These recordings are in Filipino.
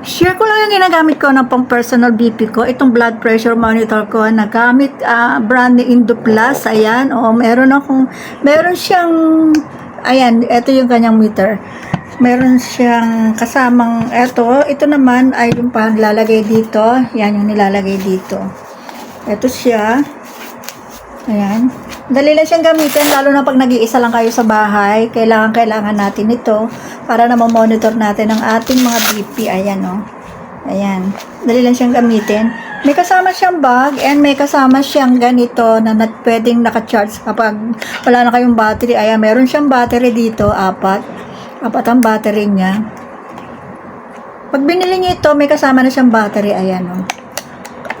Share ko lang yung ginagamit ko ng pang personal BP ko. Itong blood pressure monitor ko. Nagamit ah, brand ni Indoplus. Ayan. O, meron akong, meron siyang, ayan, ito yung kanyang meter. Meron siyang kasamang, ito, ito naman ay yung panglalagay dito. Yan yung nilalagay dito. Ito siya. Ayan. Dali lang siyang gamitin, lalo na pag nag-iisa lang kayo sa bahay. Kailangan, kailangan natin ito para na monitor natin ang ating mga BP. Ayan, oh. Ayan. Dali lang siyang gamitin. May kasama siyang bag and may kasama siyang ganito na nat pwedeng naka-charge kapag wala na kayong battery. Ayan, meron siyang battery dito, apat. Apat ang battery niya. Pag binili niyo ito, may kasama na siyang battery. Ayan, oh.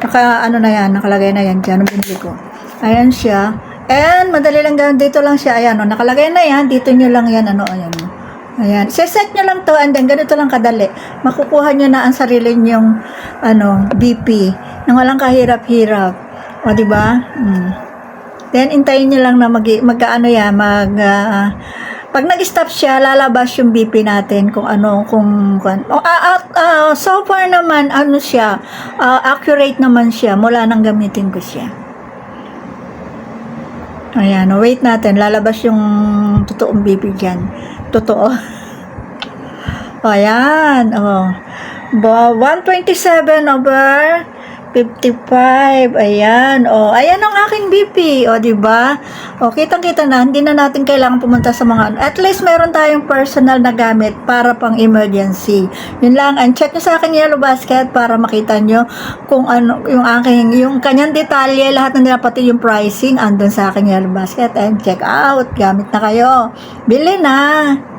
Naka, ano na yan, nakalagay na yan dyan, binili ko. Ayan siya. And, madali lang gawin. Dito lang siya. Ayan, o. Nakalagay na yan. Dito nyo lang yan. Ano, ayan. o. Ayan. Set nyo lang to and then ganito lang kadali. Makukuha nyo na ang sarili nyong ano, BP. Nang walang kahirap-hirap. O, di ba? Hmm. Then, intayin nyo lang na mag, mag ano yan, mag, ah, pag nag-stop siya, lalabas yung BP natin kung ano, kung, kung oh, ah, ah, so far naman, ano siya, ah, accurate naman siya, mula nang gamitin ko siya. Ayan, oh, wait natin, lalabas yung totoong BP dyan. Totoo. Ayan, oh. Ba, 127 over 55. Ayan. O, ayan ang aking BP. O, di ba? O, kitang-kita na. Hindi na natin kailangan pumunta sa mga... At least, meron tayong personal na gamit para pang emergency. Yun lang. And check nyo sa aking yellow basket para makita nyo kung ano, yung aking, yung kanyang detalye, lahat na nila, pati yung pricing, andun sa aking yellow basket. And check out. Gamit na kayo. Bili na.